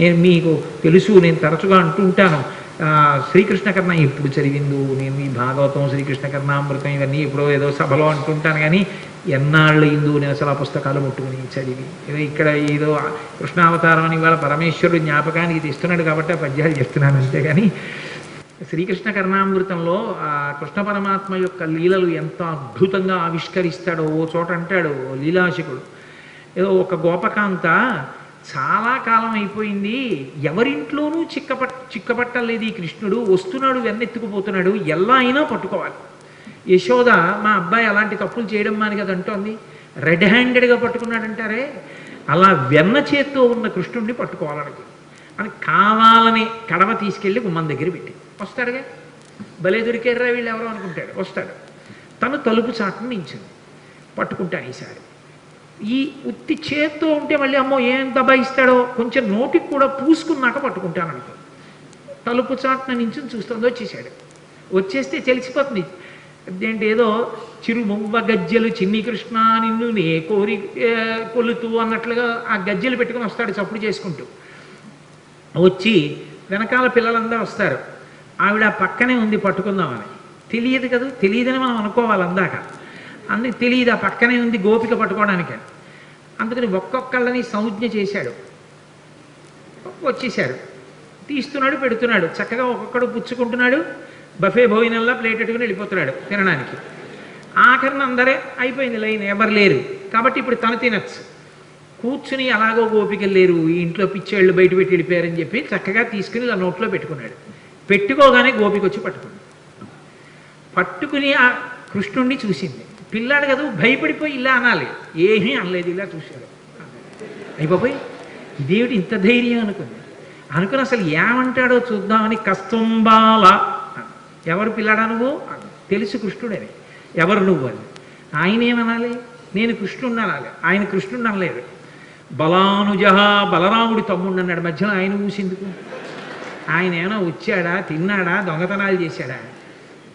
నేను మీకు తెలుసు నేను తరచుగా అంటూ ఉంటాను. శ్రీకృష్ణ కర్ణ ఎప్పుడు చదివిందు నేను ఈ భాగవతం శ్రీకృష్ణ కర్ణామృతం ఇవన్నీ ఎప్పుడో ఏదో సభలో అంటుంటాను కానీ ఎన్నాళ్ళు ఇందు నేను అసలు ఆ పుస్తకాలు ముట్టుకుని చదివి. ఏదో ఇక్కడ ఏదో కృష్ణావతారం అని ఇవాళ పరమేశ్వరుడు జ్ఞాపకానికి తీస్తున్నాడు కాబట్టి ఆ పద్యాలు చెప్తున్నాను అంతేగాని శ్రీకృష్ణ కర్ణామృతంలో ఆ కృష్ణ పరమాత్మ యొక్క లీలలు ఎంత అద్భుతంగా ఆవిష్కరిస్తాడో ఓ చోట అంటాడు ఓ లీలాశకుడు. ఏదో ఒక గోపకాంత చాలా కాలం అయిపోయింది. ఎవరింట్లోనూ చిక్కపట్ చిక్కపట్టలేదు ఈ కృష్ణుడు. వస్తున్నాడు వెన్నెత్తుకుపోతున్నాడు. ఎలా అయినా పట్టుకోవాలి. యశోద మా అబ్బాయి అలాంటి తప్పులు చేయడం మాని కదా అంటోంది. రెడ్ హ్యాండెడ్గా పట్టుకున్నాడంటారే? అలా వెన్న చేత్తో ఉన్న కృష్ణుడిని పట్టుకోవాలని అని కావాలని కడవ తీసుకెళ్ళి గుమ్మం దగ్గర పెట్టి వస్తాడుగా? భలే దొరికేర్రా వీళ్ళు ఎవరో అనుకుంటాడు. వస్తాడు. తను తలుపు చాటును నించింది పట్టుకుంటాను ఈసారి ఈ ఉత్తి చేత్తో ఉంటే మళ్ళీ అమ్మో ఏం దబాయిస్తాడో కొంచెం నోటికి కూడా పూసుకున్నాక పట్టుకుంటాను అనుకో. తలుపు చాట్న నించుని చూస్తుంది వచ్చేసాడు వచ్చేస్తే తెలిసిపోతుంది. అదేంటి ఏదో చిరు మువ్వ గజ్జెలు చిన్ని కృష్ణ నిన్ను నే కోరి కొలుతూ అన్నట్లుగా ఆ గజ్జెలు పెట్టుకుని వస్తాడు చప్పుడు చేసుకుంటూ. వచ్చి వెనకాల పిల్లలందరూ వస్తారు. ఆవిడ పక్కనే ఉంది పట్టుకుందామని. తెలియదు కదా? తెలియదని మనం అనుకోవాలి అందాక. అందుకు తెలియదు ఆ పక్కనే ఉంది గోపిక పట్టుకోవడానికి అందుకని ఒక్కొక్కళ్ళని సంజ్ఞ చేశాడు. వచ్చేశారు. తీస్తున్నాడు పెడుతున్నాడు. చక్కగా ఒక్కొక్కడు పుచ్చుకుంటున్నాడు. బఫే భోజనంలో ప్లేట్ పెట్టుకుని వెళ్ళిపోతున్నాడు తినడానికి. ఆఖరిన అందరే అయిపోయింది లైన్ ఎవరు లేరు. కాబట్టి ఇప్పుడు తను తినచ్చు. కూర్చుని అలాగో గోపికలు లేరు. ఈ ఇంట్లో పిచ్చేళ్ళు బయట పెట్టి వెళ్ళిపోయారని చెప్పి చక్కగా తీసుకుని ఇలా నోట్లో పెట్టుకున్నాడు. పెట్టుకోగానే గోపికొచ్చి పట్టుకుంది. పట్టుకుని ఆ కృష్ణుణ్ణి చూసింది. పిల్లాడు కదా భయపడిపోయి ఇలా అనాలి. ఏమీ అనలేదు ఇలా చూశాడు. అయిపోయి ఇదేమిటి ఇంత ధైర్యం అనుకుంది. అనుకుని అసలు ఏమంటాడో చూద్దామని కస్తుంబాల ఎవరు పిల్లాడా నువ్వు? తెలుసు కృష్ణుడని ఎవరు నువ్వు అని. ఆయన ఏమనాలి? నేను కృష్ణుడిని అనాలి. ఆయన కృష్ణుడిని అనలేదు. బలానుజ బలరాముడి తమ్ముడు అన్నాడు. మధ్యలో ఆయన ఊసిందుకు. ఆయన ఏమైనా వచ్చాడా తిన్నాడా దొంగతనాలు చేశాడా?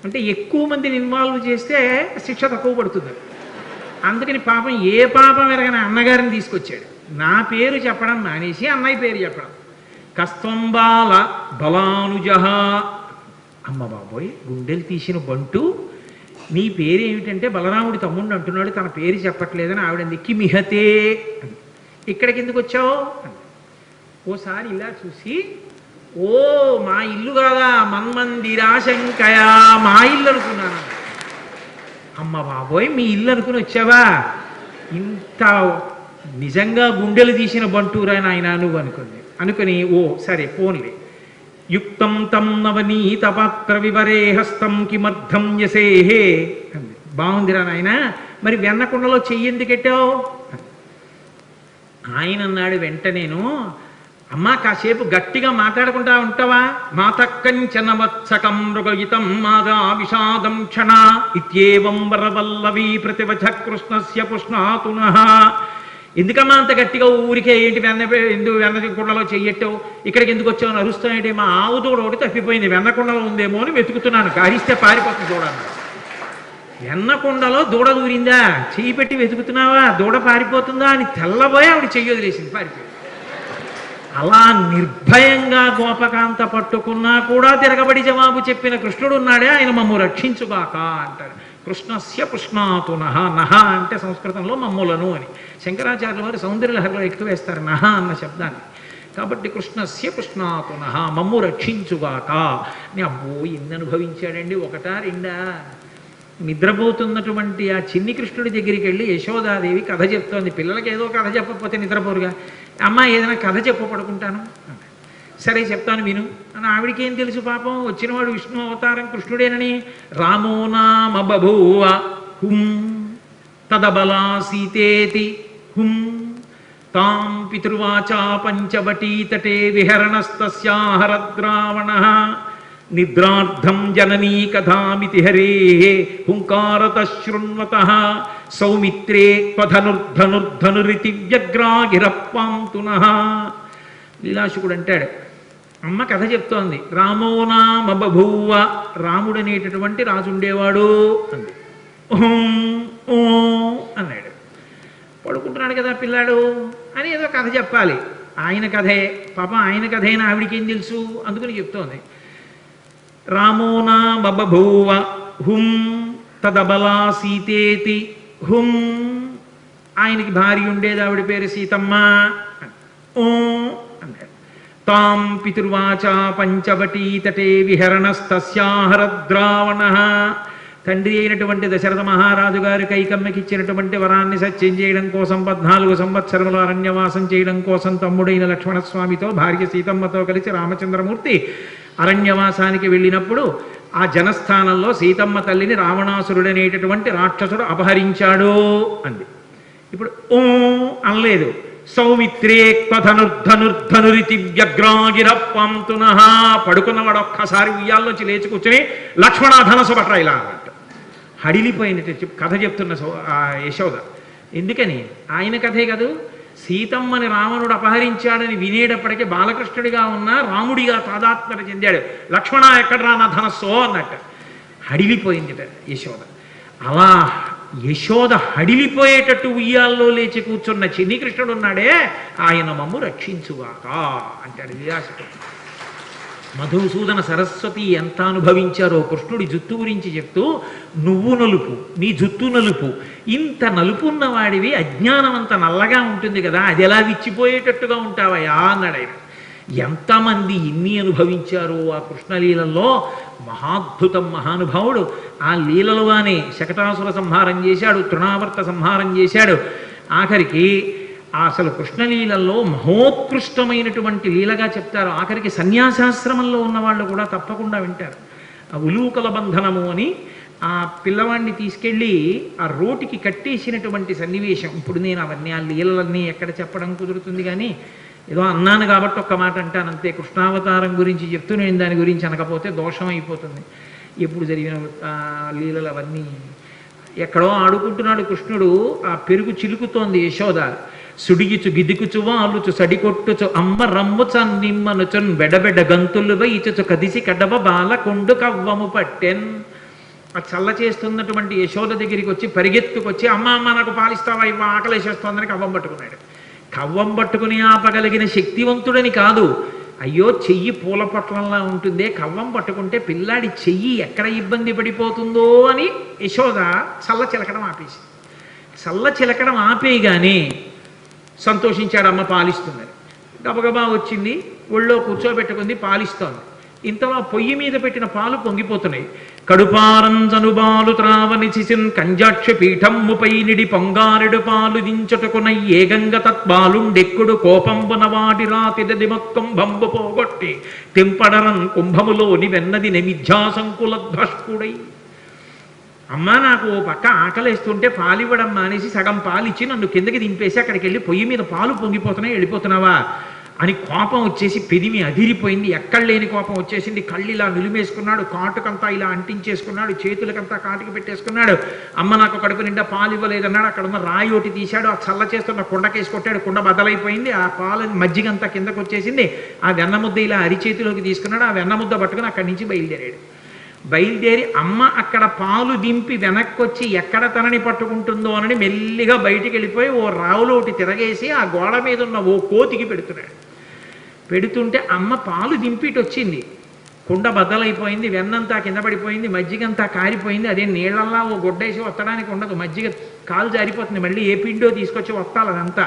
అంటే ఎక్కువ మందిని ఇన్వాల్వ్ చేస్తే శిక్ష తక్కువ పడుతుంది. అందుకని పాపం ఏ పాపం ఎరగని అన్నగారిని తీసుకొచ్చాడు. నా పేరు చెప్పడం మానేసి అన్నయ్య పేరు చెప్పడం. కస్తంబాల బలానుజ. అమ్మ బాబోయ్ గుండెలు తీసిన బంటు. నీ పేరు ఏమిటంటే బలరాముడి తమ్ముడు అంటున్నాడు తన పేరు చెప్పట్లేదని ఆవిడ నిక్కి మిహతే ఇక్కడికి ఎందుకు వచ్చావు? ఓసారి ఇలా చూసి ఓ మా ఇల్లు కాదా? మన్మందిరాశంకయా. మా ఇల్లు అనుకున్నాను అమ్మ బాబోయ్ మీ ఇల్లు అనుకుని వచ్చావా? ఇంత నిజంగా గుండెలు తీసిన బంటూరా నాయన నువ్వు అనుకుంది. అనుకుని ఓ సరే పోన్లే. యుక్తం తం నవనీత పాత్ర వివరే హస్తం కిమర్థం యసేహే అంది. బాగుందిరా నాయన మరి వెన్నకుండలో చెయ్యి ఎందుకెట్టావు ఆయన అన్నాడు వెంటనేను అమ్మా కాసేపు గట్టిగా మాట్లాడకుండా ఉంటావా? మాతక్కంచన వత్సకం మృగయుతం మాదా విషాదం క్షణ. ఇత్యేవం వరవల్లవీ ప్రతివచ కృష్ణస్య పుష్ణాతున. ఎందుకమ్మా అంత గట్టిగా ఊరికే ఏంటి వెన్న ఎందుకు వెన్న కుండలో చెయ్యట్టావు ఇక్కడికి ఎందుకు వచ్చావు? అని అరుస్తానంటే మా ఆవు దూడ ఒకటి తప్పిపోయింది. వెన్న కుండలో ఉందేమో అని వెతుకుతున్నాను. కారిస్తే పారిపోతుంది చూడాలి వెన్నకొండలో దూడ దూరిందా? చెయ్యి పెట్టి వెతుకుతున్నావా? దూడ పారిపోతుందా అని తెల్లబోయి ఆవిడ చెయ్యి వదిలేసింది. పారిపోయింది అలా నిర్భయంగా గోపకాంత పట్టుకున్నా కూడా తిరగబడి జవాబు చెప్పిన కృష్ణుడు ఉన్నాడే ఆయన మమ్ము రక్షించుగాక అంటాడు. కృష్ణస్య పుష్ణాతు నహ నహ అంటే సంస్కృతంలో మమ్ములను అని. శంకరాచార్యుల వారు సౌందర్యలహరిలో ఎక్కువ వేస్తారు నహ అన్న శబ్దాన్ని. కాబట్టి కృష్ణస్య పుష్ణాతు నహ మమ్ము రక్షించుగాక. అని అబ్బో ఇన్ని అనుభవించాడండి ఒకటా రెండా? నిద్రపోతున్నటువంటి ఆ చిన్ని కృష్ణుడి దగ్గరికి వెళ్ళి యశోదాదేవి కథ చెప్తోంది. పిల్లలకి ఏదో కథ చెప్పకపోతే నిద్రపోరుగా. అమ్మ ఏదైనా కథ చెప్ప పడుకుంటాను సరే చెప్తాను విను. అని ఆవిడికేం తెలుసు పాపం? వచ్చినవాడు విష్ణు అవతారం కృష్ణుడేనని. రామో నామ బభూవ హుం తదబలా సీతేతి హుం తాం పితృవాచా పంచవటీ తటే విహరణస్తస్యాహరద్రావణ నిద్రార్థం జననీ కథామితి హరే హుంకారత శృణ్వత సౌమిత్రే త్వధనుర్ధనుర్ధనురితి వ్యగ్రాగిరప్పాంతున. లీలాశుకుడు అంటాడు అమ్మ కథ చెప్తోంది రామో నామ బభూవ రాముడు అనేటటువంటి రాజు ఉండేవాడు అంది. ఓం ఓ అన్నాడు. పడుకుంటున్నాడు కదా పిల్లాడు అని ఏదో కథ చెప్పాలి. ఆయన కథే పాప ఆయన కథేనా ఆవిడికేం తెలుసు? అందుకని చెప్తోంది. రామో నామబభూవ హుం తదబలా సీతేతి హుం. ఆయనకి భార్య ఉండేది ఆవిడ పేరు సీతమ్మ. ఓ అన్నాడు తాం పితుర్వాచ పంచవటీ తటే విహరణస్తస్యాహరద్రావణ. తండ్రి అయినటువంటి దశరథ మహారాజు గారి కైకమ్మకి ఇచ్చినటువంటి వరాన్ని సత్యం చేయడం కోసం పద్నాలుగు సంవత్సరముల అరణ్యవాసం చేయడం కోసం తమ్ముడైన లక్ష్మణస్వామితో భార్య సీతమ్మతో కలిసి రామచంద్రమూర్తి అరణ్యవాసానికి వెళ్ళినప్పుడు ఆ జనస్థానంలో సీతమ్మ తల్లిని రావణాసురుడనేటటువంటి రాక్షసుడు అపహరించాడు అంది. ఇప్పుడు ఓ అనలేదు. సౌమిత్రే క్వధనుర్ధనుర్ధనురితి వ్యగ్రాగిర పంతున పడుకున్నవాడు ఒక్కసారి ఉయ్యాల్లోంచి లేచి కూర్చుని లక్ష్మణ ధనసు ఇలా అన్నట్టు హడిలిపోయినట్టు చెప్ కథ చెప్తున్న సో యశోద. ఎందుకని? ఆయన కథే కాదు? సీతమ్మని రావణుడు అపహరించాడని వినేటప్పటికీ బాలకృష్ణుడిగా ఉన్న రాముడిగా తాదాత్మ్యత చెందాడు. లక్ష్మణ ఎక్కడ్రా నా ధనస్సో అన్నట్టు. హడిలిపోయిందిట యశోద. అలా యశోద హడిలిపోయేటట్టు ఉయ్యాల్లో లేచి కూర్చున్న చిన్ని కృష్ణుడు ఉన్నాడే ఆయన మమ్ము రక్షించుగాక అంటాడు విలాసకుడు మధుసూదన సరస్వతి ఎంత అనుభవించారో కృష్ణుడి జుత్తు గురించి చెప్తూ నువ్వు నలుపు నీ జుత్తు నలుపు. ఇంత నలుపు ఉన్నవాడివి అజ్ఞానం అంత నల్లగా ఉంటుంది కదా అది ఎలా విచ్చిపోయేటట్టుగా ఉంటావయా అన్నాడు ఆయన. ఎంతమంది ఇన్ని అనుభవించారో ఆ కృష్ణలీలలో మహాద్భుతం మహానుభావుడు. ఆ లీలలుగానే శకటాసుర సంహారం చేశాడు తృణావర్త సంహారం చేశాడు. ఆఖరికి అసలు కృష్ణలీలల్లో మహోత్కృష్టమైనటువంటి లీలగా చెప్తారు. ఆఖరికి సన్యాసాశ్రమంలో ఉన్న వాళ్ళు కూడా తప్పకుండా వింటారు. ఆ ఉలూకల బంధనము అని ఆ పిల్లవాడిని తీసుకెళ్ళి ఆ రోటికి కట్టేసినటువంటి సన్నివేశం. ఇప్పుడు నేను అవన్నీ ఆ లీలలన్నీ ఎక్కడ చెప్పడం కుదురుతుంది కానీ ఏదో అన్నాను కాబట్టి ఒక్క మాట అంటాను అంతే. కృష్ణావతారం గురించి చెప్తూ నేను దాని గురించి అనకపోతే దోషం అయిపోతుంది. ఎప్పుడు జరిగిన ఆ లీలలు అవన్నీ ఎక్కడో ఆడుకుంటున్నాడు కృష్ణుడు ఆ పెరుగు చిలుకుతోంది యశోద. సుడిగిచు గిదికుచు వాలుచు సడికొట్టుచు అమ్మ రమ్ముచ నిమ్మనుచున్ బెడబెడ గంతులు వైచుచు కదిసి కడవ బాల కొండు కవ్వము పట్టెన్. ఆ చల్ల చేస్తున్నటువంటి యశోద దగ్గరికి వచ్చి పరిగెత్తుకొచ్చి అమ్మ అమ్మ నాకు పాలిస్తావా? ఇవ్వ ఆకలేసేస్తోందని కవ్వం పట్టుకున్నాడు. కవ్వం పట్టుకుని ఆపగలిగిన శక్తివంతుడని కాదు. అయ్యో చెయ్యి పూల పట్లంలా ఉంటుందే. కవ్వం పట్టుకుంటే పిల్లాడి చెయ్యి ఎక్కడ ఇబ్బంది పడిపోతుందో అని యశోద చల్ల చిలకడం ఆపేసి చల్ల చిలకడం ఆపేయగానే సంతోషించాడు అమ్మ పాలిస్తుందని గబగబా వచ్చింది ఒళ్ళో కూర్చోబెట్టుకుంది పాలిస్తోంది. ఇంతలో పొయ్యి మీద పెట్టిన పాలు పొంగిపోతున్నాయి. కడుపారంజను బాలు త్రావని చిసిన్ కంజాక్ష పీఠమ్ముపై నిడి పొంగారెడు పాలు దించుటకున ఏగంగ తత్పాలుండెక్కుడు కోపంబున వాటి రాతిదది మొత్తం బంబు పోగొట్టి తెంపడరన్ కుంభములోని వెన్నది నిమిధ్యాసంకులధ్వష్కుడై అమ్మా నాకు ఓ పక్క ఆకలేస్తుంటే పాలు ఇవ్వడం మానేసి సగం పాలు ఇచ్చి నన్ను కిందకి దింపేసి అక్కడికి వెళ్ళి పొయ్యి మీద పాలు పొంగిపోతున్నాయి వెళ్ళిపోతున్నావా? అని కోపం వచ్చేసి పెదిమి అదిరిపోయింది. ఎక్కడ లేని కోపం వచ్చేసింది. కళ్ళు ఇలా నిలిమేసుకున్నాడు కాటుకంతా ఇలా అంటించేసుకున్నాడు చేతులకంతా కాటుకు పెట్టేసుకున్నాడు. అమ్మ నాకు కడుపు నిండా పాలు ఇవ్వలేదన్నాడు. అక్కడ ఉన్న రాయి ఒకటి తీశాడు ఆ చల్ల చేస్తున్న కుండకేసి కొట్టాడు. కుండ బదలైపోయింది ఆ పాలు మజ్జిగంతా కిందకు వచ్చేసింది ఆ వెన్న ముద్ద ఇలా అరిచేతిలోకి తీసుకున్నాడు. ఆ వెన్న ముద్ద పట్టుకుని అక్కడి నుంచి బయలుదేరాడు. బయలుదేరి అమ్మ అక్కడ పాలు దింపి వెనక్కి వచ్చి ఎక్కడ తనని పట్టుకుంటుందో అని మెల్లిగా బయటికి వెళ్ళిపోయి ఓ రావులో ఒకటి తిరగేసి ఆ గోడ మీద ఉన్న ఓ కోతికి పెడుతున్నాడు. పెడుతుంటే అమ్మ పాలు దింపి ఇటు వచ్చింది కుండ బద్దలైపోయింది వెన్నంతా కింద పడిపోయింది మజ్జిగంతా కారిపోయింది. అదే నీళ్ళల్లా ఓ గుడ్డేసి వత్తడానికి ఉండదు. మజ్జిగ కాలు జారిపోతుంది. మళ్ళీ ఏ పిండో తీసుకొచ్చి వస్తాలి అదంతా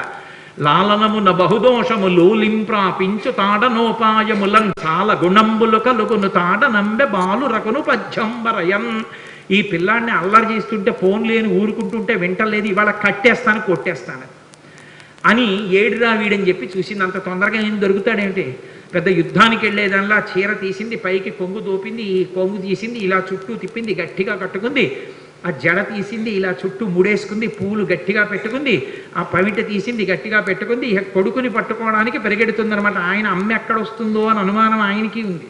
లాలనమున బహుదోషములు లింప్రాపించు తాడనోపాయములం చాలా గుణంబులు కలుగును తాడనంబె బాలురకును పద్యంబరయం ఈ పిల్లాడిని అల్లరి చేస్తుంటే ఫోన్ లేని ఊరుకుంటుంటే వింటలేదు ఇవాళ కట్టేస్తాను కొట్టేస్తాను అని ఏడురా వీడని చెప్పి చూసింది అంత తొందరగా ఏం దొరుకుతాడేమిటి? పెద్ద యుద్ధానికి వెళ్ళేదానిలా చీర తీసింది పైకి కొంగు దోపింది ఈ కొంగు తీసింది ఇలా చుట్టూ తిప్పింది గట్టిగా కట్టుకుంది. ఆ జడ తీసింది ఇలా చుట్టూ ముడేసుకుంది పువ్వులు గట్టిగా పెట్టుకుంది ఆ పవిట తీసింది గట్టిగా పెట్టుకుంది ఇక కొడుకుని పట్టుకోవడానికి పరిగెడుతుందనమాట ఆయన అమ్మ ఎక్కడ వస్తుందో అని అనుమానం ఆయనకి ఉంది.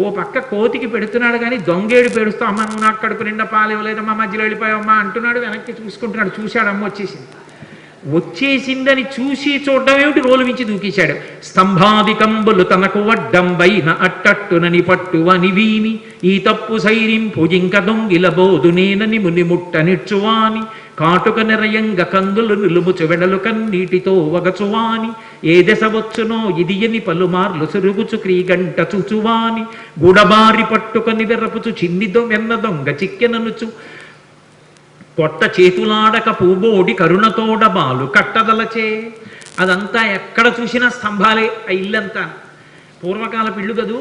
ఓ పక్క కోతికి పెడుతున్నాడు కానీ దొంగేడు పెడుస్తూ అమ్మ నువ్వు నాకు కడుపు నిండా పాలు ఇవ్వలేదమ్మా మధ్యలో వెళ్ళిపోయావమ్మా అంటున్నాడు వెనక్కి చూసుకుంటున్నాడు చూశాడు అమ్మ వచ్చేసింది. వచ్చేసిందని చూసి చూడడం ఏమిటి రోలు మించి దూకేశాడు. స్తంభాదికంబులు తనకు వడ్డంబైన అట్టట్టునని పట్టువని వీని ఈ తప్పు సైరింపు జింక దొంగిల బోధు నేనని ముని కాటుక నిరయంగ కందులు నిలుముచు వెడలు కన్నీటితో వగచువాని ఏ దశ వచ్చునో ఇది అని పలుమార్లు సురుగుచు క్రీగంట చూచువాని గుడబారి పట్టుకొని విరపుచు చిన్ని దొంగ చిక్కెననుచు పొట్ట చేతులాడక పూబోడి కరుణతోడ బాలు కట్టదలచే. అదంతా ఎక్కడ చూసినా స్తంభాలే ఆ ఇల్లంతా. పూర్వకాల పిల్లు కదూ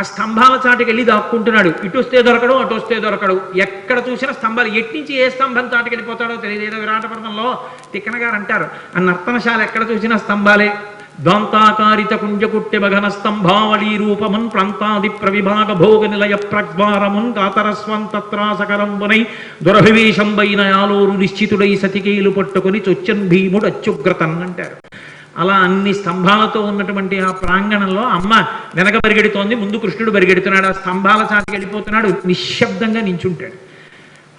ఆ స్తంభాల చాటుకి వెళ్ళి దాక్కుంటున్నాడు. ఇటు వస్తే దొరకడు అటు వస్తే దొరకడు. ఎక్కడ చూసినా స్తంభాలు ఎట్నుంచి ఏ స్తంభం చాటుకి వెళ్ళిపోతాడో తెలియదు ఏదో విరాటపర్వంలో తిక్కన గారు అంటారు. ఆ నర్తనశాల ఎక్కడ చూసినా స్తంభాలే. దాంతాకారిత కుంజకుట్టి మగన స్తంభావళీ రూపమున్ ప్రాంతాది ప్రవిభాగ భోగ నిలయ ప్రజ్వారమున్ కాతరస్వం తత్రాసకరంబునై దురభివేశంబైన యాలోరు నిశ్చితుడై సతికేలు పట్టుకొని చొచ్చన్ భీముడు అత్యుగ్రతన్ అంటారు అలా అన్ని స్తంభాలతో ఉన్నటువంటి ఆ ప్రాంగణంలో అమ్మ వెనక పరిగెడుతోంది ముందు కృష్ణుడు పరిగెడుతున్నాడు ఆ స్తంభాల సాటికి వెళ్ళిపోతున్నాడు నిశ్శబ్దంగా నించుంటాడు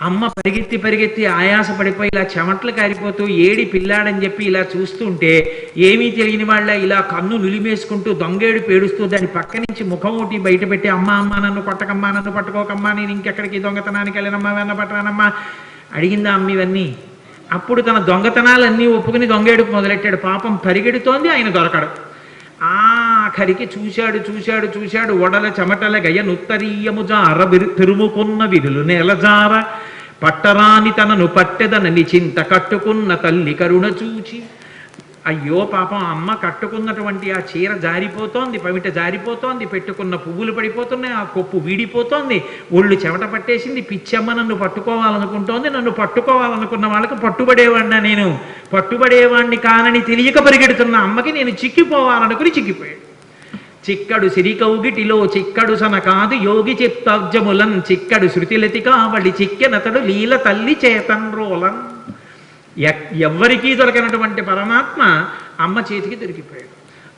అమ్మ పరిగెత్తి పరిగెత్తి ఆయాస పడిపోయి ఇలా చెమట్లు కారిపోతూ ఏడి పిల్లాడని చెప్పి ఇలా చూస్తుంటే ఏమీ తెలియని వాళ్ళ ఇలా కన్ను నులిమేసుకుంటూ దొంగేడు పేడుస్తూ దాని పక్క నుంచి ముఖం ఒకటి బయట పెట్టి అమ్మ అమ్మ నన్ను కొట్టకమ్మా నన్ను పట్టుకోకమ్మా నేను ఇంకెక్కడికి దొంగతనానికి వెళ్ళినమ్మా వెన్న పట్టరానమ్మా అడిగిందా అమ్మ ఇవన్నీ. అప్పుడు తన దొంగతనాలన్నీ ఒప్పుకుని దొంగేడుకు మొదలెట్టాడు. పాపం పరిగెడుతోంది ఆయన దొరకడు. ఆఖరికి చూశాడు చూశాడు చూశాడు. ఒడల చెమటల గయ నుత్తరీయము జార విరు- తిరుముకున్న విరులు నెలజార పట్టరాని తనను పట్టెదనని చింత కట్టుకున్న తల్లి కరుణ చూచి అయ్యో పాపం అమ్మ కట్టుకున్నటువంటి ఆ చీర జారిపోతోంది పమిట జారిపోతోంది పెట్టుకున్న పువ్వులు పడిపోతున్నాయి ఆ కొప్పు వీడిపోతోంది. ఒళ్ళు చెమట పట్టేసింది పిచ్చమ్మ నన్ను పట్టుకోవాలనుకుంటోంది నన్ను పట్టుకోవాలనుకున్న వాళ్ళకి పట్టుబడేవాడినా నేను. పట్టుబడేవాడిని కానని తెలియక పరిగెడుతున్న అమ్మకి నేను చిక్కిపోవాలనుకుని చిక్కిపోయాడు. చిక్కడు సిరికౌగిటిలో చిక్కడు సన కాదు యోగి చిత్తాబ్జములన్ చిక్కడు శృతిలతి కావళి చిక్కెనతడు లీల తల్లి చేతన్ రోలన్. ఎవ్వరికీ దొరకనటువంటి పరమాత్మ అమ్మ చేతికి దొరికిపోయాడు.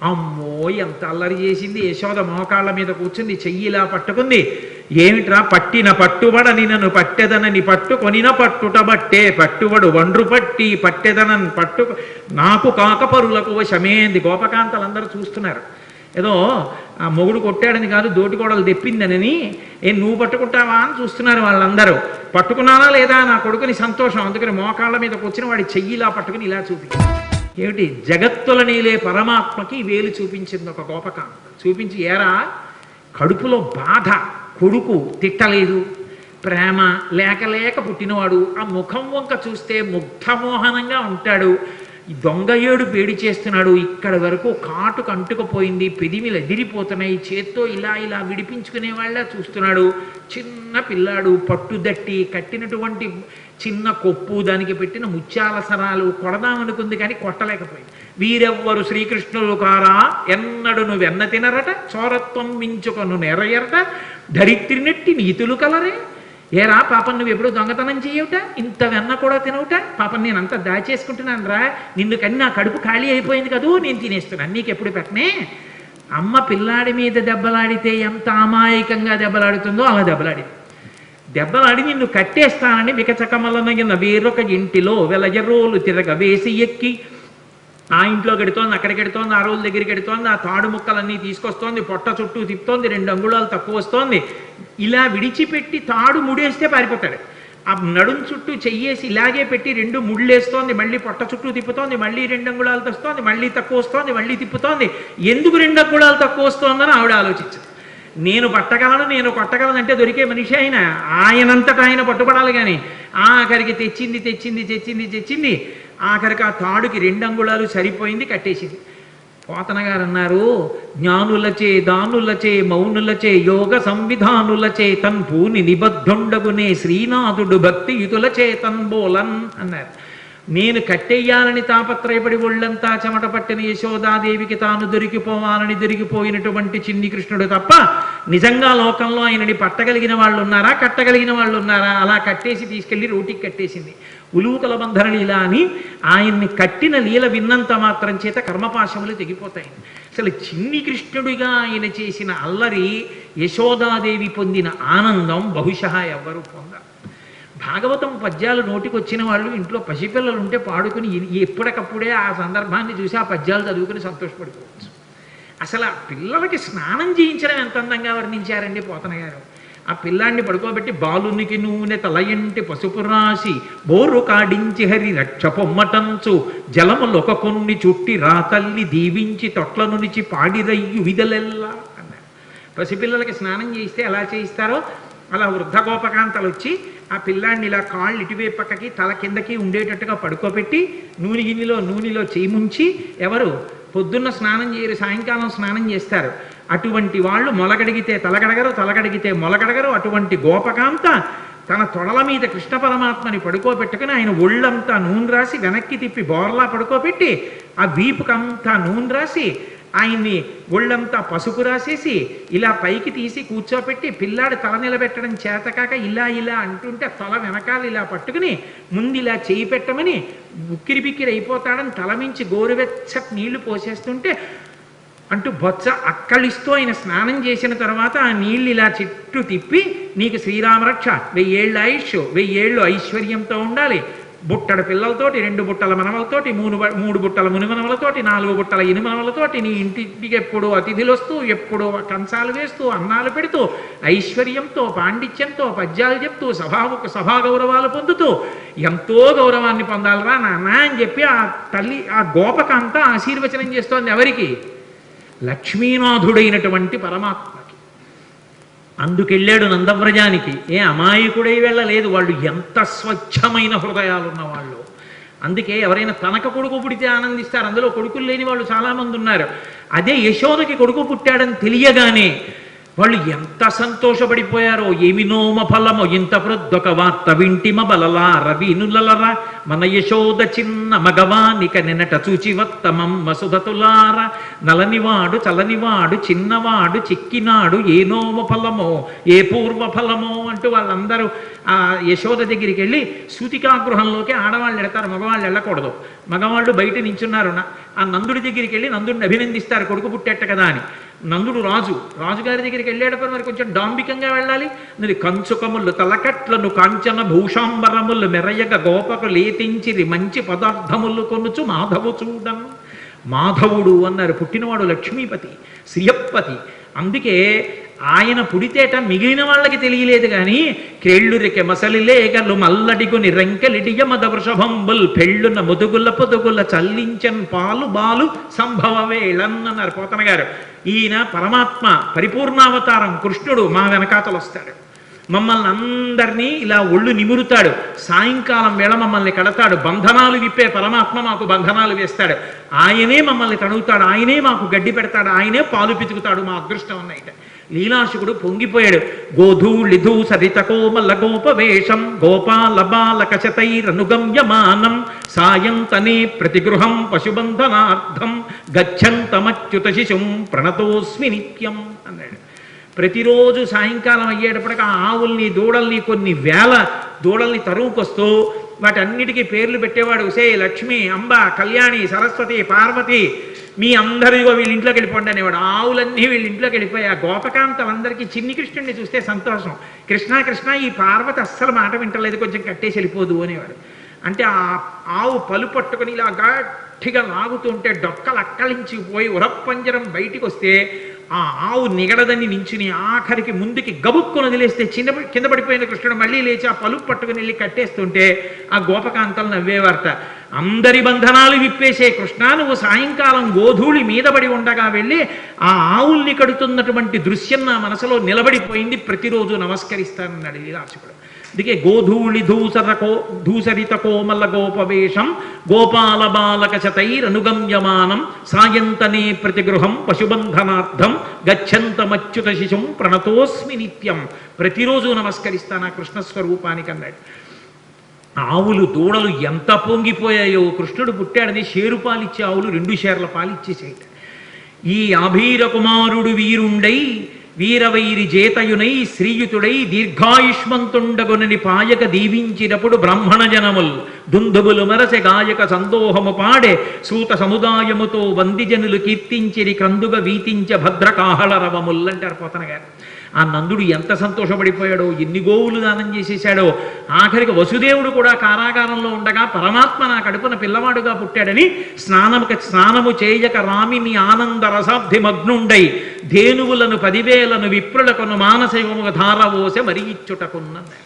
అమ్మో ఎంత అల్లరి చేసింది. యశోద మోకాళ్ళ మీద కూర్చుంది చెయ్యిలా పట్టుకుంది. ఏమిట్రా పట్టిన పట్టుబడని నన్ను పట్టెదనని పట్టుకొనిన పట్టుట బట్టే పట్టుబడు వండ్రు పట్టి పట్టెదనని పట్టు. నాకు కాకపరులకు శమేంది గోపకాంతలందరూ చూస్తున్నారు. ఏదో ఆ మొగుడు కొట్టాడని కాదు దోటికోడలు తెప్పిందనని. ఏ నువ్వు పట్టుకుంటావా అని చూస్తున్నారు వాళ్ళందరూ. పట్టుకున్నానా లేదా నా కొడుకుని సంతోషం? అందుకని మోకాళ్ళ మీద కూర్చుని వాడి చెయ్యిలా పట్టుకుని ఇలా చూపి ఏమిటి? జగత్తుల నీలే పరమాత్మకి వేలు చూపించింది ఒక గోపకాంత చూపించి ఏరా? కడుపులో బాధ కొడుకు తిట్టలేదు. ప్రేమ లేక లేక పుట్టినవాడు. ఆ ముఖం వంక చూస్తే ముగ్ధమోహనంగా ఉంటాడు. దొంగ ఏడు పేడి చేస్తున్నాడు. ఇక్కడ వరకు కాటుకు అంటుకుపోయింది. పెదిమిలు ఎదిరిపోతున్నాయి. చేత్తో ఇలా ఇలా విడిపించుకునే వాళ్ళ చూస్తున్నాడు. చిన్న పిల్లాడు పట్టుదట్టి కట్టినటువంటి చిన్న కొప్పు దానికి పెట్టిన ముత్యాలసరాలు కొడదామనుకుంది కానీ కొట్టలేకపోయింది. వీరెవ్వరు శ్రీకృష్ణులు కారా? ఎన్నడు నువ్వెన్న తినరట చోరత్వం మించుకొను నెరయరట ధరిత్రినెట్టి నీతులు కలరే. ఏరా పాపం నువ్వు ఎప్పుడు దొంగతనం చేయవుట ఇంత వెన్న కూడా తినవుట? పాపం నేను అంతా దాచేసుకుంటున్నాను రా నిన్ను కని నా కడుపు ఖాళీ అయిపోయింది కదూ? నేను తినేస్తున్నాను నీకు ఎప్పుడు పెట్టనే? అమ్మ పిల్లాడి మీద దెబ్బలాడితే ఎంత అమాయకంగా దెబ్బలాడుతుందో అలా దెబ్బలాడింది దెబ్బలాడి నిన్ను కట్టేస్తానని వికచకమలనగిన వేరొక ఇంటిలో వెలజరోలు తిరగ వేసి ఎక్కి ఆ ఇంట్లో గెడుతోంది అక్కడ ఎడుతోంది ఆ రోజుల దగ్గరికి ఎడుతోంది ఆ తాడు ముక్కలన్నీ తీసుకొస్తోంది పొట్ట చుట్టూ తిప్పుతోంది రెండు అంగుళాలు తక్కువ వస్తోంది. ఇలా విడిచిపెట్టి తాడు ముడేస్తే పారిపోతాడు. ఆ నడుం చుట్టూ చెయ్యేసి ఇలాగే పెట్టి రెండు ముళ్ళేస్తోంది మళ్ళీ పొట్ట చుట్టూ తిప్పుతోంది మళ్ళీ రెండు అంగుళాలు తెస్తోంది మళ్ళీ తక్కువ వస్తోంది మళ్ళీ తిప్పుతోంది. ఎందుకు రెండు అంగుళాలు తక్కువ వస్తోందని ఆవిడ ఆలోచించింది. నేను పట్టగలను నేను కొట్టగలను అంటే దొరికే మనిషి ఆయన. ఆయనంతటా ఆయన పట్టుబడాలి కానీ ఆఖరికి తెచ్చింది తెచ్చింది తెచ్చింది తెచ్చింది. ఆఖరికి ఆ తాడుకి రెండు అంగుళాలు సరిపోయింది కట్టేసింది. పోతన గారు అన్నారు జ్ఞానులచే దానులచే మౌనులచే యోగ సంవిధానులచే తన్ పూని నిబద్ధుండగునే శ్రీనాథుడు భక్తియుతుల చేతన్ బోలన్ అన్నారు. నేను కట్టెయ్యాలని తాపత్రయపడి ఒళ్ళంతా చెమట పట్టిన యశోదాదేవికి తాను దొరికిపోవాలని దొరికిపోయినటువంటి చిన్ని కృష్ణుడు తప్ప నిజంగా లోకంలో ఆయనని పట్టగలిగిన వాళ్ళు ఉన్నారా కట్టగలిగిన వాళ్ళు ఉన్నారా? అలా కట్టేసి తీసుకెళ్ళి రోటికి కట్టేసింది. ఉలువుకల బంధన లీల అని ఆయన్ని కట్టిన లీల విన్నంత మాత్రం చేత కర్మపాశములు తెగిపోతాయి. అసలు చిన్ని కృష్ణుడిగా ఆయన చేసిన అల్లరి యశోదాదేవి పొందిన ఆనందం బహుశా ఎవ్వరూ పొందారు. భాగవతం పద్యాలు నోటికి వచ్చిన వాళ్ళు ఇంట్లో పసిపిల్లలు ఉంటే పాడుకుని ఎప్పటికప్పుడే ఆ సందర్భాన్ని చూసి ఆ పద్యాలు చదువుకుని సంతోషపడిపోవచ్చు. అసలు ఆ పిల్లలకి స్నానం చేయించడం ఎంత అందంగా వర్ణించారండి పోతన గారు. ఆ పిల్లాన్ని పడుకోబెట్టి బాలునికి నూనె తలయంటి పసుపు రాసి బోరు కాడించి హరి రక్ష పొమ్మటంచు జలములొక కొన్ని చుట్టి రా తల్లి దీవించి తొట్ల నుంచి పాడిరయ్యు విదలెల్లా అన్నారు. పసిపిల్లలకి స్నానం చేయిస్తే ఎలా చేయిస్తారో అలా వృద్ధ గోపకాంతలు వచ్చి ఆ పిల్లాన్ని ఇలా కాళ్ళు ఇటువైపు పక్కకి తల కిందకి ఉండేటట్టుగా పడుకోబెట్టి నూనె గిన్నెలో నూనెలో చేయిముంచి ఎవరు? పొద్దున్న స్నానం చేయరు సాయంకాలం స్నానం చేస్తారు. అటువంటి వాళ్ళు మొలగడిగితే తలగడగరు తలగడిగితే మొలగడగరు. అటువంటి గోపకాంత తన తొడల మీద కృష్ణ పరమాత్మని పడుకోబెట్టుకుని ఆయన ఒళ్ళంతా నూనె రాసి వెనక్కి తిప్పి బోర్లా పడుకోబెట్టి ఆ వీపుకంతా నూనె రాసి ఆయన్ని ఒళ్ళంతా పసుపు రాసేసి ఇలా పైకి తీసి కూర్చోపెట్టి పిల్లాడు తల నిలబెట్టడం చేతకాక ఇలా ఇలా అంటుంటే తల వెనకాల ఇలా పట్టుకుని ముందు ఇలా చేయి పెట్టమని ఉక్కిరి బిక్కిరి అయిపోతాడని తల మించి గోరువెచ్చ నీళ్ళు పోసేస్తుంటే అంటూ బొచ్చ అక్కలిస్తూ ఆయన స్నానం చేసిన తర్వాత ఆ నీళ్ళు ఇలా చుట్టూ తిప్పి నీకు శ్రీరామరక్ష వెయ్యేళ్ళు ఆయుష్ వెయ్యేళ్ళు ఐశ్వర్యంతో ఉండాలి. బుట్టడ పిల్లలతోటి రెండు బుట్టల మనవలతోటి మూడు మూడు బుట్టల మునిమనములతోటి నాలుగు బుట్టల ఇనుమనములతోటి నీ ఇంటికి ఎప్పుడు అతిథులు వస్తూ ఎప్పుడు కంచాలు వేస్తూ అన్నాలు పెడుతూ ఐశ్వర్యంతో పాండిత్యంతో పద్యాలు చెప్తూ సభా సభా గౌరవాలు పొందుతూ ఎంతో గౌరవాన్ని పొందాలరా నాన్న అని చెప్పి ఆ తల్లి ఆ గోపకంతా ఆశీర్వచనం చేస్తోంది ఎవరికి? లక్ష్మీనాథుడైనటువంటి పరమాత్మ. అందుకెళ్ళాడు నందవ్రజానికి. ఏ అమాయకుడై వెళ్ళలేదు. వాళ్ళు ఎంత స్వచ్ఛమైన హృదయాలున్న వాళ్ళు అందుకే ఎవరైనా తనక కొడుకు పుడితే ఆనందిస్తారు. అందులో కొడుకులు లేని వాళ్ళు చాలామంది ఉన్నారు. అదే యశోదకి కొడుకు పుట్టాడని తెలియగానే వాళ్ళు ఎంత సంతోషపడిపోయారో ఏమినోమ ఫలమో. ఇంత వృద్ధొక వార్త వింటిమ బలలా రవినులలరా. మన యశోద చిన్న మగవానిక నినట చూచివత్తమం వసుధతులార. నలనివాడు చలనివాడు చిన్నవాడు చిక్కినాడు. ఏ నోమ ఫలమో ఏ పూర్వ ఫలమో అంటూ వాళ్ళందరూ ఆ యశోద దగ్గరికి వెళ్ళి సూతికాగృహంలోకి ఆడవాళ్ళు వెళతారు మగవాళ్ళు వెళ్ళకూడదు. మగవాళ్ళు బయట నించున్నారు. ఆ నందుడి దగ్గరికి వెళ్ళి నందుడిని అభినందిస్తారు కొడుకు పుట్టేట కదా అని. నందుడు రాజు రాజుగారి దగ్గరికి వెళ్ళేటప్పుడు మరి కొంచెం డాంబికంగా వెళ్ళాలి. మరి కంచుకములు తలకట్లను కాంచన భూషాంబరములు మెరయగ గోపకు లేతించిరి మంచి పదార్థములు కొనుచు మాధవు చూడం మాధవుడు అన్నారు పుట్టినవాడు లక్ష్మీపతి శ్రీయప్పతి. అందుకే ఆయన పుడితేట మిగిలిన వాళ్ళకి తెలియలేదు కానీ క్రేళ్ళురికె మసలిలేగలు మల్లడిగుని రెంకెలిడియ మద వృషభంబుల్ పెళ్ళున్న ముదుగుల పొదుగుల చల్లించన్ పాలు బాలు సంభవ వేళన్నన్నారు పోతన గారు. ఈయన పరమాత్మ పరిపూర్ణావతారం కృష్ణుడు మా వెనకాతలు వస్తాడు మమ్మల్ని అందరినీ ఇలా ఒళ్ళు నిమురుతాడు. సాయంకాలం వేళ మమ్మల్ని కడతాడు. బంధనాలు విప్పే పరమాత్మ మాకు బంధనాలు వేస్తాడు. ఆయనే మమ్మల్ని తడుగుతాడు. ఆయనే మాకు గడ్డి పెడతాడు. ఆయనే పాలు పితుకుతాడు మా అదృష్టం ఉన్నాయి లీలాశుకుడు పొంగిపోయాడు. గోధూళిధూ సరిత కోమల గోపవేషం గోపాల బాలక శతైరనుగమ్యమానం సాయంతనే ప్రతిగృహం పశుబంధనార్థం గచ్చంతమచ్యుత శిశుం ప్రణతోస్మి నిత్యం అన్నాడు. ప్రతిరోజు సాయంకాలం అయ్యేటప్పటికి ఆ ఆవుల్ని దూడల్ని కొన్ని వేల దూడల్ని తరువుకొస్తూ వాటన్నిటికీ పేర్లు పెట్టేవాడు ఉసేయ్ లక్ష్మి అంబ కళ్యాణి సరస్వతి పార్వతి. మీ అందరిగో వీళ్ళ ఇంట్లోకి వెళ్ళిపోండి అనేవాడు. ఆవులన్నీ వీళ్ళ ఇంట్లోకి వెళ్ళిపోయా ఆ గోపకాంతలందరికీ చిన్ని కృష్ణుడిని చూస్తే సంతోషం. కృష్ణ కృష్ణ ఈ పార్వతి అస్సలు మాట వింటలేదు కొంచెం కట్టేసి వెళ్ళిపోదు అనేవాడు. అంటే ఆ ఆవు పలు పట్టుకొని ఇలా గట్టిగా లాగుతుంటే డొక్కలు అక్కలించి పోయి ఉరప్పంజరం బయటికి వస్తే ఆ ఆవు నిగడదని నించుని ఆఖరికి ముందుకి గబుక్కును వదిలేస్తే చిన్న కింద పడిపోయిన కృష్ణుడు మళ్ళీ లేచి ఆ పలుపు పట్టుకుని వెళ్ళి కట్టేస్తుంటే ఆ గోపకాంతలు నవ్వేవార్త అందరి బంధనాలు విప్పేసే కృష్ణ నువ్వు సాయంకాలం గోధూళి మీద పడి ఉండగా వెళ్ళి ఆ ఆవుల్ని కడుతున్నటువంటి దృశ్యం నా మనసులో నిలబడిపోయింది. ప్రతిరోజు నమస్కరిస్తానన్నాడు లీలాశకుడు అందుకే గోధూళి ధూసర కో ధూసరిత కోమల గోపవేషం గోపాల బాలక శతైరనుగమ్యమానం సాయంతనే ప్రతిగృహం పశుబంధనార్థం గచ్చంతమచ్యుత శిశుం ప్రణతోస్మి నిత్యం. ప్రతిరోజు నమస్కరిస్తాను ఆ కృష్ణస్వరూపానికి అన్నాడు. ఆవులు దూడలు ఎంత పొంగిపోయాయో కృష్ణుడు పుట్టాడని షేరు పాలిచ్చే ఆవులు రెండు షేర్ల పాలిచ్చేసేట ఈ అభీర కుమారుడు వీరుండై వీరవైరి జేతయునై శ్రీయుతుడై దీర్ఘాయుష్మంతుండగునని పాయక దీవించినప్పుడు బ్రాహ్మణ జనముల్ దుందుబులు మరసె గాయక సందోహము పాడే సూత సముదాయముతో వందిజనులు కీర్తించిరి కందుగ వీతించ భద్రకాహళ రవముల్ అంటారు పోతన గారు. ఆ నందుడు ఎంత సంతోషపడిపోయాడో ఎన్ని గోవులు దానం చేసేశాడో ఆఖరికి వసుదేవుడు కూడా కారాగారంలో ఉండగా పరమాత్మ నా కడుపున పిల్లవాడుగా పుట్టాడని స్నానముక స్నానము చేయక రామి మీ ఆనంద రసాబ్ది మగ్నుండై ధేనువులను పదివేలను విప్రులకును మానసికముగా ధారవోస మరి ఇచ్చుటకున్నది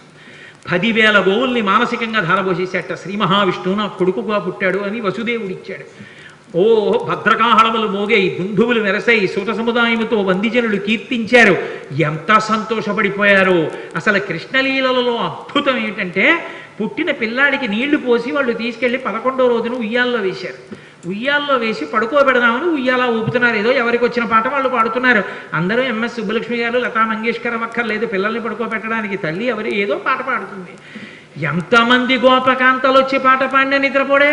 పదివేల గోవుల్ని మానసికంగా ధారబోసేసేట శ్రీ మహావిష్ణువు నా కొడుకుగా పుట్టాడు అని వసుదేవుడు ఇచ్చాడు ఓ భద్రకాహళములు మోగాయి దుందువులు మెరసై సుత సముదాయముతో వందిజనులు కీర్తించారు. ఎంత సంతోషపడిపోయారో. అసలు కృష్ణలీలలో అద్భుతం ఏంటంటే పుట్టిన పిల్లాడికి నీళ్ళు పోసి వాళ్ళు తీసుకెళ్ళి పదకొండో రోజున ఉయ్యాల్లో వేశారు. ఉయ్యాల్లో వేసి పడుకోబెడదామని ఉయ్యాల ఊపుతున్నారు. ఏదో ఎవరికి వచ్చిన పాట వాళ్ళు పాడుతున్నారు. అందరూ ఎంఎస్ సుబ్బలక్ష్మి గారు లతా మంగేష్కర్ అక్కర్లేదు. పిల్లల్ని పడుకోబెట్టడానికి తల్లి ఎవరు ఏదో పాట పాడుతుంది. ఎంతమంది గోపకాంతలు వచ్చి పాట పాడిన నిద్రపోడే?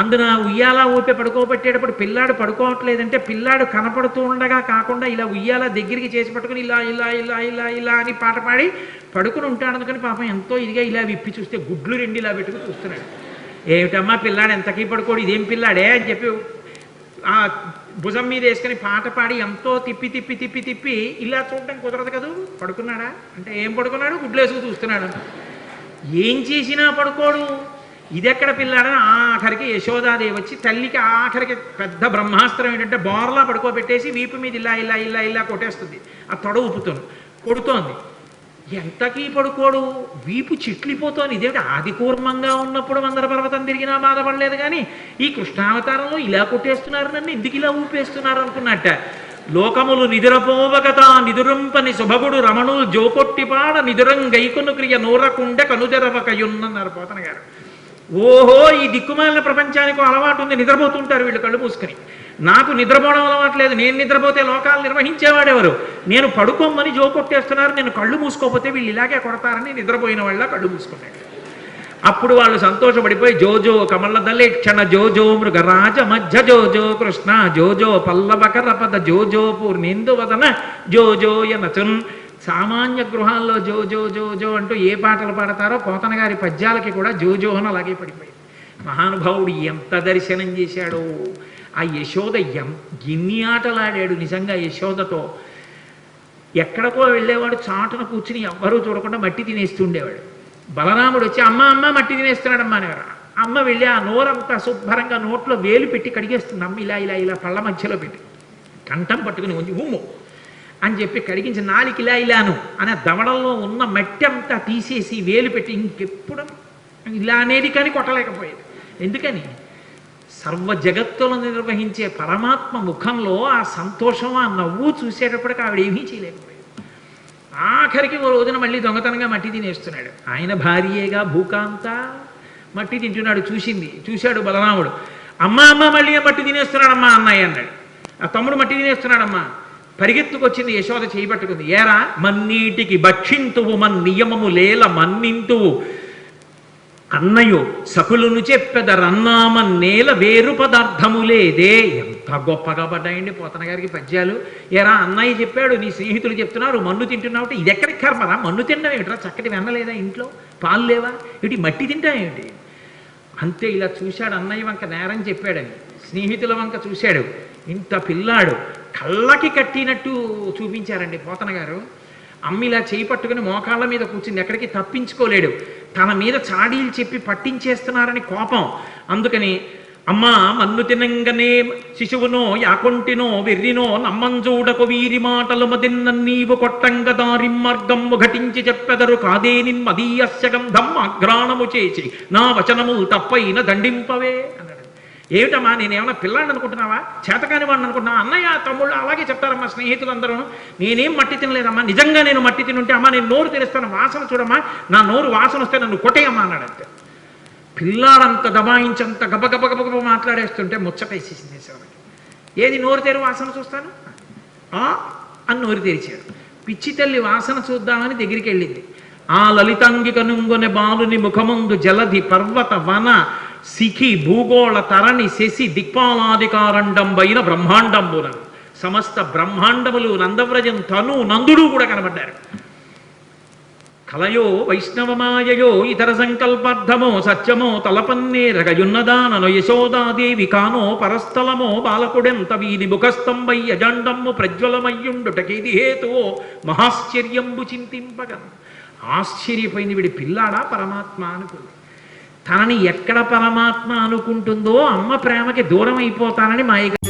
అందున ఉయ్యాల ఊపి పడుకోబెట్టేటప్పుడు పిల్లాడు పడుకోవట్లేదంటే పిల్లాడు కనపడుతూ ఉండగా కాకుండా ఇలా ఉయ్యాల దగ్గరికి చేసి పట్టుకుని ఇలా ఇలా ఇలా ఇలా ఇలా అని పాట పాడి పడుకుని ఉంటాడు. అందుకని పాపం ఎంతో ఇదిగా ఇలా విప్పి చూస్తే గుడ్లు రెండు ఇలా పెట్టుకుని చూస్తున్నాడు. ఏమిటమ్మా పిల్లాడు ఎంతకీ పడుకోడు? ఇదేం పిల్లాడే అని చెప్పి ఆ భుజం మీద వేసుకుని పాట పాడి ఎంతో తిప్పి తిప్పి తిప్పి తిప్పి ఇలా చూడటం కుదరదు కదూ? పడుకున్నాడా? అంటే ఏం పడుకున్నాడు? గుడ్లు చూస్తున్నాడు. ఏం చేసినా పడుకోడు. ఇదెక్కడ పిల్లాడని ఆఖరికి యశోదాదేవి వచ్చి తల్లికి ఆఖరికి పెద్ద బ్రహ్మాస్త్రం ఏంటంటే బోర్లా పడుకోబెట్టేసి వీపు మీద ఇలా ఇలా ఇలా ఇలా కొట్టేస్తుంది. ఆ తొడ ఊపుతుంది. కొడుతోంది. ఎంతకీ పడుకోడు? వీపు చిట్లిపోతోంది. ఇదేమిటి ఆది కూర్మంగా ఉన్నప్పుడు మందర పర్వతం తిరిగినా బాధపడలేదు కానీ ఈ కృష్ణావతారంలో ఇలా కొట్టేస్తున్నారు నన్ను ఎందుకు ఇలా ఊపేస్తున్నారు అనుకున్నట్ట. లోకములు నిదురపోవగత నిదురంపని శుభగుడు రమణులు జోకొట్టిపాడ నిదురం గైకును క్రియ నూరకుండ కనుదెరవకయున్నన్నారు పోతన గారు. ఓహో ఈ దిక్కుమాలిన ప్రపంచానికి అలవాటు ఉంది. నిద్రపోతుంటారు వీళ్ళు కళ్ళు మూసుకొని. నాకు నిద్రపోవడం అలవాటు లేదు. నేను నిద్రపోతే లోకాలు నిర్వహించేవాడెవరు నేను పడుకోమని జో కొట్టేస్తున్నారు. నేను కళ్ళు మూసుకోపోతే వీళ్ళు ఇలాగే కొడతారని నిద్రపోయిన వాళ్ళ కళ్ళు మూసుకున్నాడు అప్పుడు వాళ్ళు సంతోషపడిపోయి జోజో కమలదలే క్షణ జోజో మృగరాజ మధ్య జోజో కృష్ణ జోజో పల్లవకర పద జోజో పూర్ణేందు వదన జోజో యనచున్. సామాన్య గృహాల్లో జో జో అంటూ ఏ పాటలు పాడతారో పోతన గారి పద్యాలకి కూడా జోజో అని అలాగే పడిపోయింది. మహానుభావుడు ఎంత దర్శనం చేశాడో. ఆ యశోద ఎం గిన్ని ఆటలాడాడు నిజంగా యశోదతో. ఎక్కడికో వెళ్ళేవాడు చాటున కూర్చుని ఎవ్వరూ చూడకుండా మట్టి తినేస్తుండేవాడు బలరాముడు వచ్చి అమ్మ అమ్మ మట్టి తినేస్తున్నాడమ్మా అనేవారు అమ్మ వెళ్ళి ఆ నోరంతా శుభ్రంగా నోట్లో వేలు పెట్టి కడిగేస్తుంది. అమ్మ ఇలా ఇలా ఇలా పళ్ళ మధ్యలో పెట్టి కంఠం పట్టుకుని ఉంది ఉమ్ము అని చెప్పి కడిగించి నాలికి ఇలా ఇలాను అనే దవడల్లో ఉన్న మట్టి అంతా తీసేసి వేలు పెట్టి ఇంకెప్పుడు ఇలా అనేది కానీ కొట్టలేకపోయేది. ఎందుకని? సర్వ జగత్తులను నిర్వహించే పరమాత్మ ముఖంలో ఆ సంతోషం ఆ నవ్వు చూసేటప్పటికి ఆవిడ ఏమీ చేయలేకపోయాడు. ఆఖరికి ఓ రోజున మళ్ళీ దొంగతనంగా మట్టి తినేస్తున్నాడు. ఆయన భార్యేగా భూకాంత మట్టి తింటున్నాడు చూసింది. చూశాడు బలరాముడు. అమ్మ అమ్మ మళ్ళీ మట్టి తినేస్తున్నాడమ్మా అన్నయ్య అన్నాడు. ఆ తమ్ముడు మట్టి తినేస్తున్నాడమ్మా. పరిగెత్తుకొచ్చింది యశోద చేయబట్టుకుంది ఏరా మన్నీటికి భక్షింతువు మన్ నియమము లేల మన్నింతువు. అన్నయ్యో సకులును చెప్పెదరన్నామ నేల వేరు పదార్థము లేదే ఎంత గొప్పగా పడ్డాయండి పోతన గారికి పద్యాలు. ఎరా అన్నయ్య చెప్పాడు నీ స్నేహితులు చెప్తున్నారు మన్ను తింటున్నావు ఇది ఎక్కడికి కర్మరా? మన్ను తినడం ఏమిట్రా? చక్కటి వెన్నలేదా ఇంట్లో? పాలు లేవా? ఇటు మట్టి తింటా అంతే ఇలా చూశాడు అన్నయ్య వంక నేరం చెప్పాడని. స్నేహితుల వంక చూశాడు. ఇంత పిల్లాడు కళ్ళకి కట్టినట్టు చూపించారండి పోతన గారు. అమ్మ ఇలా చేయి పట్టుకుని మోకాళ్ళ మీద కూర్చుంది ఎక్కడికి తప్పించుకోలేడు. తన మీద చాడీలు చెప్పి పట్టించేస్తున్నారని కోపం. అందుకని అమ్మా మన్ను తినంగనే శిశువునో యాకొంటినో వెర్రినో నమ్మంజూడకు వీరి మాటలు మదిన్న నీవు కొట్టంగ దారి మార్గము ఘటించి చెప్పెదరు కాదేనిన్ మదీయస్య గంధం అగ్రాణము చేసి నా వచనము తప్పైన దండింపవే. ఏమిటమ్మా నేనేమన్నా పిల్లాడిని అనుకుంటున్నావా? చేతకాని వాడిని అనుకుంటున్నావా? అన్నయ్య తమ్ముళ్ళు అలాగే చెప్తారమ్మా స్నేహితులందరూ నేనేం మట్టి తినలేదమ్మా. నిజంగా నేను మట్టి తినుంటే అమ్మా నేను నోరు తెరుస్తాను. వాసన చూడమ్మా. నా నోరు వాసన వస్తే నన్ను కొట్టేయమ్మా అన్నాడు అంతే. పిల్లాడంత దబాయించంత గబగబ గబగబ మాట్లాడేస్తుంటే ముచ్చటేసేసింది శివకి ఏది నోరు తెరు వాసన చూస్తాను? ఆ? అని నోరు తెరిచాడు. పిచ్చి తల్లి వాసన చూద్దామని దగ్గరికి వెళ్ళింది. ఆ లలితాంగిక నుంగొనే బాలుని ముఖముందు జలధి పర్వత వన సిఖి భూగోళ తరణి శశి దిక్పాలాధికారండంబైన బ్రహ్మాండంబున. సమస్త బ్రహ్మాండములు నందవ్రజం తను నందుడు కూడా కనబడ్డారు. కలయో వైష్ణవమాయయో ఇతర సంకల్పార్థమో సత్యమో తలపన్నే రగయున్నదానను యశోదాదేవి కానో పరస్థలమో బాలకుడెంత వీని ముఖస్తంభై అజండమ్ము ప్రజ్వలమయ్యుండుటకేది హేతువో మహాశ్చర్యంబు చింతింపగ. ఆశ్చర్యపోయిన వీడి పిల్లాడా పరమాత్మ అనుకుంది. తనని ఎక్కడ పరమాత్మ అనుకుంటుందో అమ్మ ప్రేమకి దూరం అయిపోతానని మాయగా